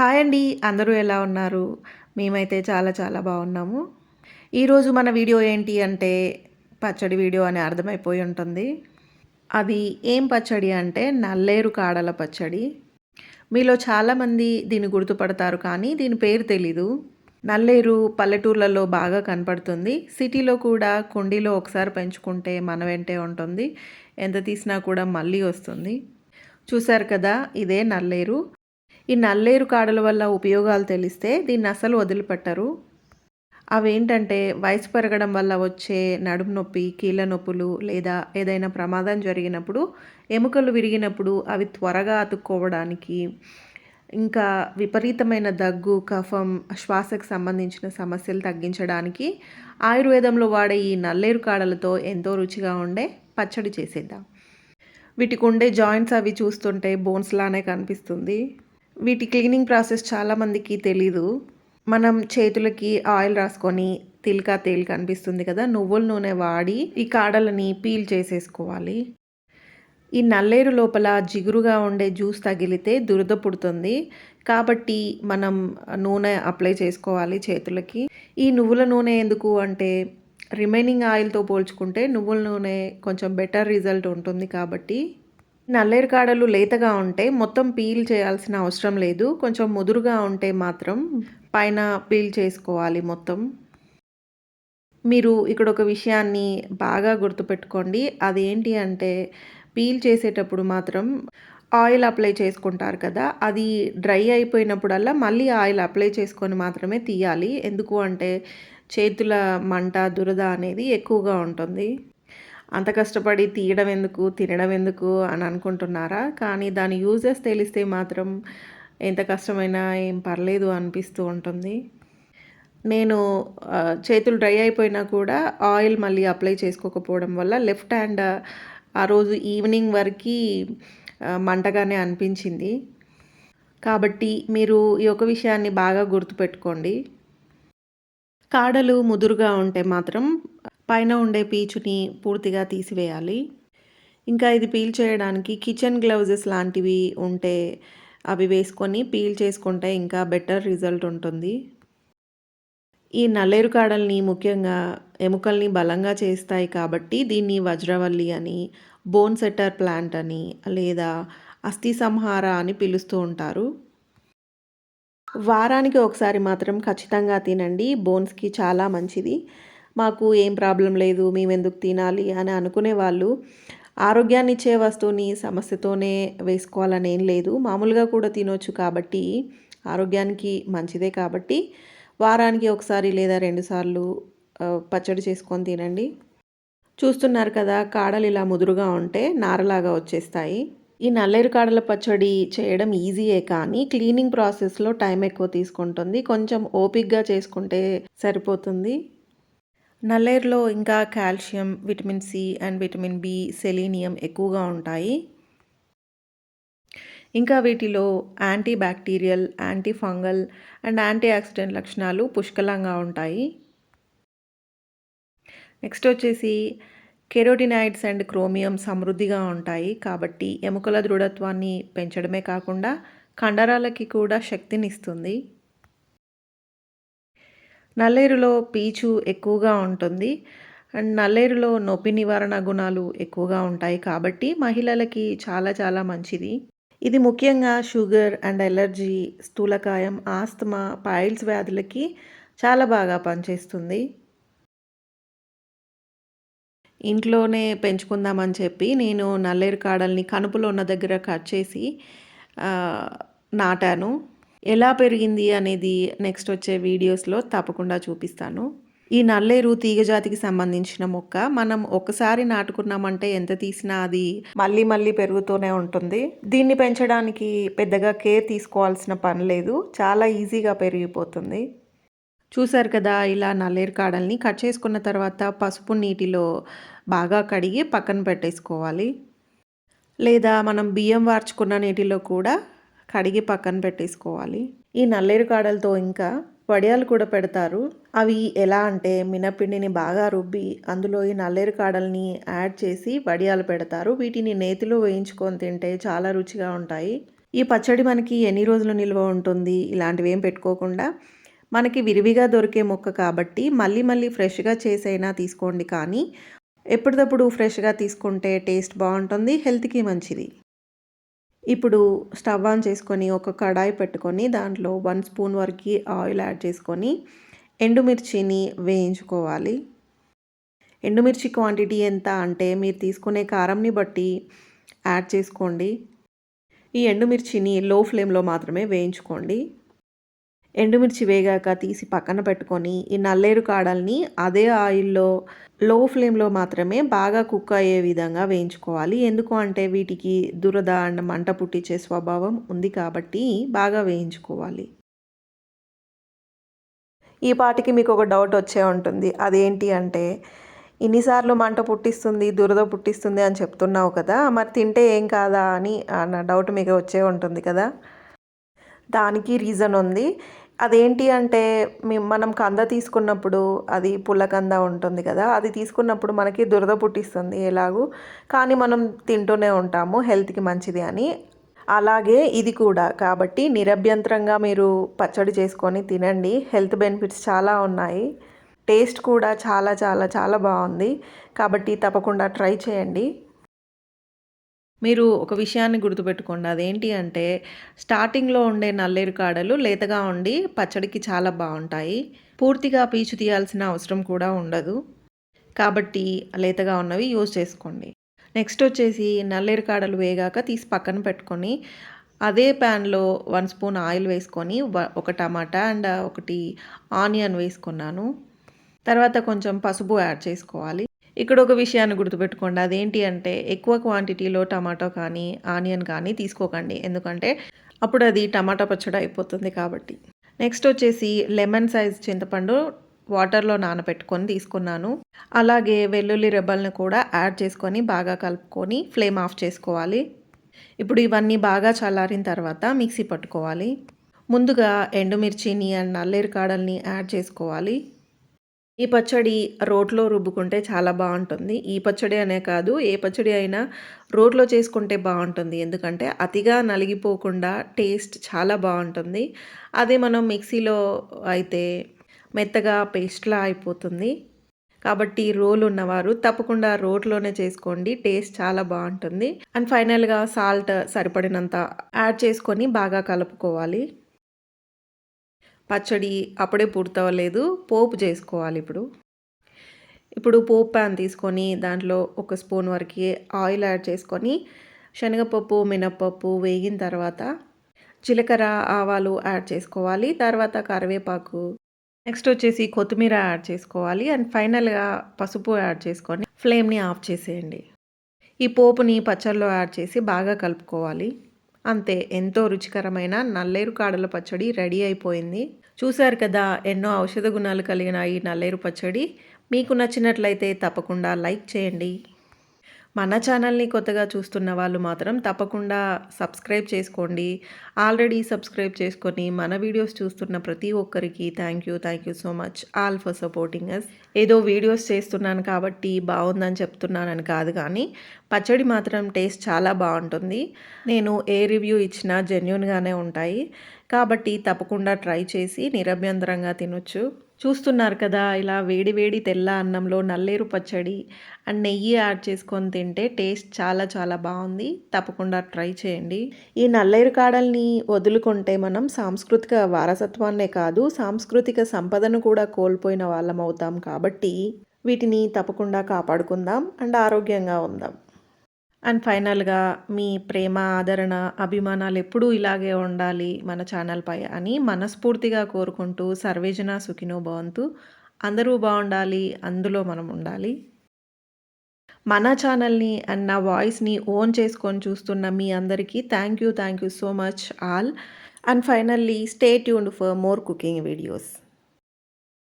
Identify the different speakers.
Speaker 1: Hi అండి అందరూ ఎలా ఉన్నారు? మేమైతే చాలా చాలా బాగున్నాము. ఈరోజు మన వీడియో ఏంటి అంటే పచ్చడి వీడియో అని అర్థమైపోయి ఉంటుంది. అది ఏం పచ్చడి అంటే నల్లేరు కాడల పచ్చడి. మీలో చాలామంది దీన్ని గుర్తుపడతారు కానీ దీని పేరు తెలీదు. నల్లేరు పల్లెటూర్లలో బాగా కనపడుతుంది. సిటీలో కూడా కుండీలో ఒకసారి పెంచుకుంటే మన వెంటే ఉంటుంది. ఎంత తీసినా కూడా మళ్ళీ వస్తుంది. చూశారు కదా ఇదే నల్లేరు. ఈ నల్లేరు కాడల వల్ల ఉపయోగాలు తెలిస్తే దీన్ని అసలు వదిలిపెట్టరు. అవేంటంటే వయసు పెరగడం వల్ల వచ్చే నడుము నొప్పి కీళ్ళ నొప్పులు లేదా ఏదైనా ప్రమాదం జరిగినప్పుడు ఎముకలు విరిగినప్పుడు అవి త్వరగా అతుక్కోవడానికి ఇంకా విపరీతమైన దగ్గు కఫం శ్వాసకు సంబంధించిన సమస్యలు తగ్గించడానికి ఆయుర్వేదంలో వాడే ఈ నల్లేరు కాడలతో ఎంతో రుచిగా ఉండే పచ్చడి చేసేద్దాం. వీటికి ఉండే జాయింట్స్ అవి చూస్తుంటే బోన్స్ లానే కనిపిస్తుంది. వీటి క్లీనింగ్ ప్రాసెస్ చాలామందికి తెలీదు. మనం చేతులకి ఆయిల్ రాసుకొని తిల్కా తేలి కనిపిస్తుంది కదా నువ్వుల నూనె వాడి ఈ కాడలని పీల్ చేసేసుకోవాలి. ఈ నల్లేరు లోపల జిగురుగా ఉండే జ్యూస్ తగిలితే దురద పుడుతుంది. కాబట్టి మనం నూనె అప్లై చేసుకోవాలి చేతులకి. ఈ నువ్వుల నూనె ఎందుకు అంటే రిమైనింగ్ ఆయిల్తో పోల్చుకుంటే నువ్వుల నూనె కొంచెం బెటర్ రిజల్ట్ ఉంటుంది కాబట్టి నల్లేరు కాడలు లేతగా ఉంటే మొత్తం పీల్ చేయాల్సిన అవసరం లేదు. కొంచెం ముదురుగా ఉంటే మాత్రం పైన పీల్ చేసుకోవాలి మొత్తం. మీరు ఇక్కడ ఒక విషయాన్ని బాగా గుర్తుపెట్టుకోండి. అదేంటి అంటే పీల్ చేసేటప్పుడు మాత్రం ఆయిల్ అప్లై చేసుకుంటారు కదా అది డ్రై అయిపోయినప్పుడల్లా మళ్ళీ ఆయిల్ అప్లై చేసుకొని మాత్రమే తీయాలి. ఎందుకు అంటే చేతుల మంట దురద అనేది ఎక్కువగా ఉంటుంది. అంత కష్టపడి తీయడం ఎందుకు తినడం ఎందుకు అని అనుకుంటున్నారా? కానీ దాని యూజెస్ తెలిస్తే మాత్రం ఎంత కష్టమైనా ఏం పర్లేదు అనిపిస్తూ ఉంటుంది. నేను చేతులు డ్రై అయిపోయినా కూడా ఆయిల్ మళ్ళీ అప్లై చేసుకోకపోవడం వల్ల లెఫ్ట్ హ్యాండ్ ఆ రోజు ఈవినింగ్ వరకు మంటగానే అనిపించింది. కాబట్టి మీరు ఈ ఒక విషయాన్ని బాగా గుర్తుపెట్టుకోండి. కాడలు ముదురుగా ఉంటే మాత్రం పైన ఉండే పీచుని పూర్తిగా తీసివేయాలి. ఇంకా ఇది పీల్ చేయడానికి కిచెన్ గ్లౌజెస్ లాంటివి ఉంటే అవి వేసుకొని పీల్ చేసుకుంటే ఇంకా బెటర్ రిజల్ట్ ఉంటుంది. ఈ నల్లేరు కాడల్ని ముఖ్యంగా ఎముకల్ని బలంగా చేస్తాయి కాబట్టి దీన్ని వజ్రవల్లి అని బోన్ సెట్టర్ ప్లాంట్ అని లేదా అస్థి సంహార అని పిలుస్తూ ఉంటారు. వారానికి ఒకసారి మాత్రం ఖచ్చితంగా తినండి. బోన్స్కి చాలా మంచిది. మాకు ఏం ప్రాబ్లం లేదు మేము ఎందుకు తినాలి అని అనుకునే వాళ్ళు ఆరోగ్యాన్ని ఇచ్చే వస్తువుని సమస్యతోనే వేసుకోవాలని ఏం లేదు. మామూలుగా కూడా తినొచ్చు కాబట్టి ఆరోగ్యానికి మంచిదే కాబట్టి వారానికి ఒకసారి లేదా రెండుసార్లు పచ్చడి చేసుకొని తినండి. చూస్తున్నారు కదా కాడలు ఇలా ముదురుగా ఉంటే నారలాగా వచ్చేస్తాయి. ఈ నల్లేరు కాడల పచ్చడి చేయడం ఈజీయే కానీ క్లీనింగ్ ప్రాసెస్లో టైం ఎక్కువ తీసుకుంటుంది. కొంచెం ఓపిక్గా చేసుకుంటే సరిపోతుంది. నల్లేరులో ఇంకా calcium vitamin C and vitamin B selenium ఎక్కువగా ఉంటాయి. ఇంకా వీటిలో antibacterial antifungal and antioxidant లక్షణాలు పుష్కలంగా ఉంటాయి. నెక్స్ట్ వచ్చేసి కెరోటినాయిడ్స్ అండ్ క్రోమియం సమృద్ధిగా ఉంటాయి. కాబట్టి ఎముకల దృఢత్వాన్ని పెంచడమే కాకుండా కండరాలకి కూడా శక్తినిస్తుంది నల్లేరులో పీచు ఎక్కువగా ఉంటుంది. అండ్ నల్లేరులో నొప్పి నివారణ గుణాలు ఎక్కువగా ఉంటాయి కాబట్టి మహిళలకి చాలా చాలా మంచిది. ఇది ముఖ్యంగా షుగర్ అండ్ ఎలర్జీ స్థూలకాయం ఆస్తమా పైల్స్ వ్యాధులకి చాలా బాగా పనిచేస్తుంది. ఇంట్లోనే పెంచుకుందామని చెప్పి నేను నల్లేరు కాడల్ని కనుపులో ఉన్న దగ్గర కట్ చేసి నాటాను. ఎలా పెరిగింది అనేది నెక్స్ట్ వచ్చే వీడియోస్లో తప్పకుండా చూపిస్తాను. ఈ నల్లేరు తీగజాతికి సంబంధించిన మొక్క మనం ఒకసారి నాటుకున్నామంటే ఎంత తీసినా అది మళ్ళీ మళ్ళీ పెరుగుతూనే ఉంటుంది. దీన్ని పెంచడానికి పెద్దగా కేర్ తీసుకోవాల్సిన పని లేదు. చాలా ఈజీగా పెరిగిపోతుంది. చూసారు కదా ఇలా నల్లేరు కాడల్ని కట్ చేసుకున్న తర్వాత పసుపు నీటిలో బాగా కడిగి పక్కన పెట్టేసుకోవాలి. లేదా మనం బియ్యం వార్చుకున్న నీటిలో కూడా కడిగి పక్కన పెట్టేసుకోవాలి. ఈ నల్లేరు కాడలతో ఇంకా వడియాలు కూడా పెడతారు. అవి ఎలా అంటే మినపిండిని బాగా రుబ్బి అందులో ఈ నల్లేరు కాడల్ని యాడ్ చేసి వడియాలు పెడతారు. వీటిని నేతిలో వేయించుకొని తింటే చాలా రుచిగా ఉంటాయి. ఈ పచ్చడి మనకి ఎన్ని రోజులు నిల్వ ఉంటుంది ఇలాంటివి ఏం పెట్టుకోకుండా. మనకి విరివిగా దొరికే మొక్క కాబట్టి మళ్ళీ మళ్ళీ ఫ్రెష్గా చేసైనా తీసుకోండి కానీ ఎప్పటికప్పుడు ఫ్రెష్గా తీసుకుంటే టేస్ట్ బాగుంటుంది హెల్త్కి మంచిది. ఇప్పుడు స్టవ్ ఆన్ చేసుకొని ఒక కడాయి పెట్టుకొని దాంట్లో వన్ స్పూన్ వరకు ఆయిల్ యాడ్ చేసుకొని ఎండుమిర్చిని వేయించుకోవాలి. ఎండుమిర్చి క్వాంటిటీ ఎంత అంటే మీరు తీసుకునే కారంని బట్టి యాడ్ చేసుకోండి. ఈ ఎండుమిర్చిని లో ఫ్లేమ్లో మాత్రమే వేయించుకోండి. ఎండుమిర్చి వేగాక తీసి పక్కన పెట్టుకొని ఈ నల్లేరు కాడల్ని అదే ఆయిల్లో లో ఫ్లేమ్లో మాత్రమే బాగా కుక్ అయ్యే విధంగా వేయించుకోవాలి. ఎందుకు అంటే వీటికి దురద అండ్ మంట పుట్టించే స్వభావం ఉంది కాబట్టి బాగా వేయించుకోవాలి. ఈ పాటికి మీకు ఒక డౌట్ వచ్చే ఉంటుంది. అదేంటి అంటే ఇన్నిసార్లు మంట పుట్టిస్తుంది దురద పుట్టిస్తుంది అని చెప్తున్నావు కదా మరి తింటే ఏం కాదా అని అన్న డౌట్ మీకు వచ్చే ఉంటుంది కదా. దానికి రీజన్ ఉంది. అదేంటి అంటే మనం కంద తీసుకున్నప్పుడు అది పుల్ల కంద ఉంటుంది కదా అది తీసుకున్నప్పుడు మనకి దురద పుట్టిస్తుంది ఎలాగూ. కానీ మనం తింటూనే ఉంటాము హెల్త్కి మంచిది అని. అలాగే ఇది కూడా. కాబట్టి నిరభ్యంతరంగా మీరు పచ్చడి చేసుకొని తినండి. హెల్త్ బెనిఫిట్స్ చాలా ఉన్నాయి. టేస్ట్ కూడా చాలా చాలా చాలా బాగుంది. కాబట్టి తప్పకుండా ట్రై చేయండి. మీరు ఒక విషయాన్ని గుర్తుపెట్టుకోండి. అదేంటి అంటే స్టార్టింగ్లో ఉండే నల్లేరు కాడలు లేతగా ఉండి పచ్చడికి చాలా బాగుంటాయి. పూర్తిగా పీచు తీయాల్సిన అవసరం కూడా ఉండదు. కాబట్టి లేతగా ఉన్నవి యూజ్ చేసుకోండి. నెక్స్ట్ వచ్చేసి నల్లేరు కాడలు వేగాక తీసి పక్కన పెట్టుకొని అదే ప్యాన్లో వన్ స్పూన్ ఆయిల్ వేసుకొని ఒక టమాటా అండ్ ఒకటి ఆనియన్ వేసుకున్నాను. తర్వాత కొంచెం పసుపు యాడ్ చేసుకోవాలి. ఇక్కడ ఒక విషయాన్ని గుర్తుపెట్టుకోండి. అదేంటి అంటే ఎక్కువ క్వాంటిటీలో టమాటో కానీ ఆనియన్ కానీ తీసుకోకండి. ఎందుకంటే అప్పుడు అది టమాటా పచ్చడి అయిపోతుంది కాబట్టి. నెక్స్ట్ వచ్చేసి లెమన్ సైజ్ చింతపండు వాటర్లో నానబెట్టుకొని తీసుకున్నాను. అలాగే వెల్లుల్లి రెబ్బల్ని కూడా యాడ్ చేసుకొని బాగా కలుపుకొని ఫ్లేమ్ ఆఫ్ చేసుకోవాలి. ఇప్పుడు ఇవన్నీ బాగా చల్లారిన తర్వాత మిక్సీ పట్టుకోవాలి. ముందుగా ఎండుమిర్చిని అండ్ నల్లేరు కాడల్ని యాడ్ చేసుకోవాలి. ఈ పచ్చడి రోట్లో రుబ్బుకుంటే చాలా బాగుంటుంది. ఈ పచ్చడి అనే కాదు ఏ పచ్చడి అయినా రోట్లో చేసుకుంటే బాగుంటుంది. ఎందుకంటే అతిగా నలిగిపోకుండా టేస్ట్ చాలా బాగుంటుంది. అదే మనం మిక్సీలో అయితే మెత్తగా పేస్ట్లా అయిపోతుంది. కాబట్టి రోల్ ఉన్నవారు తప్పకుండా రోట్లోనే చేసుకోండి. టేస్ట్ చాలా బాగుంటుంది. అండ్ ఫైనల్గా సాల్ట్ సరిపడినంత యాడ్ చేసుకొని బాగా కలుపుకోవాలి. పచ్చడి అప్పుడే పూర్తవ్వలేదు పోపు చేసుకోవాలి ఇప్పుడు. ఇప్పుడు పోపు ప్యాన్ తీసుకొని దాంట్లో ఒక స్పూన్ వరకు ఆయిల్ యాడ్ చేసుకొని శనగపప్పు మినప్పప్పు వేగిన తర్వాత జీలకర్ర ఆవాలు యాడ్ చేసుకోవాలి తర్వాత కరివేపాకు. నెక్స్ట్ వచ్చేసి కొత్తిమీర యాడ్ చేసుకోవాలి అండ్ ఫైనల్గా పసుపు యాడ్ చేసుకొని ఫ్లేమ్ని ఆఫ్ చేసేయండి. ఈ పోపుని పచ్చళ్ళలో యాడ్ చేసి బాగా కలుపుకోవాలి. అంతే ఎంతో రుచికరమైన నల్లేరు కాడల పచ్చడి రెడీ అయిపోయింది. చూశారు కదా ఎన్నో ఔషధ గుణాలు కలిగిన ఈ నల్లేరు పచ్చడి. మీకు నచ్చినట్లయితే తప్పకుండా లైక్ చేయండి. మన ఛానల్ని కొత్తగా చూస్తున్న వాళ్ళు మాత్రం తప్పకుండా సబ్స్క్రైబ్ చేసుకోండి. ఆల్రెడీ సబ్స్క్రైబ్ చేసుకొని మన వీడియోస్ చూస్తున్న ప్రతి ఒక్కరికి thank you thank you so much all for supporting us ఏదో వీడియోస్ చేస్తున్నాను కాబట్టి బాగుందని చెప్తున్నానని కాదు కానీ పచ్చడి మాత్రం టేస్ట్ చాలా బాగుంటుంది. నేను ఏ రివ్యూ ఇచ్చినా జెన్యున్గానే ఉంటాయి. కాబట్టి తప్పకుండా ట్రై చేసి నిరభ్యంతరంగా తినొచ్చు. చూస్తున్నారు కదా ఇలా వేడి వేడి తెల్ల అన్నంలో నల్లేరు పచ్చడి అండ్ నెయ్యి యాడ్ చేసుకొని తింటే టేస్ట్ చాలా చాలా బాగుంది. తప్పకుండా ట్రై చేయండి. ఈ నల్లేరు కాడల్ని వదులుకుంటే మనం సాంస్కృతిక వారసత్వాన్నే కాదు సాంస్కృతిక సంపదను కూడా కోల్పోయిన వాళ్ళం అవుతాం కాబట్టి వీటిని తప్పకుండా కాపాడుకుందాం అండ్ ఆరోగ్యంగా ఉందాం. అండ్ ఫైనల్గా మీ ప్రేమ ఆదరణ అభిమానాలు ఎప్పుడూ ఇలాగే ఉండాలి మన ఛానల్పై అని మనస్ఫూర్తిగా కోరుకుంటూ సర్వేజన సుఖినో భవంతు. అందరూ బాగుండాలి అందులో మనం ఉండాలి. మన ఛానల్ని అండ్ నా వాయిస్ని ఓన్ చేసుకొని చూస్తున్న మీ అందరికీ thank you thank you so much all and finally stay tuned for more cooking videos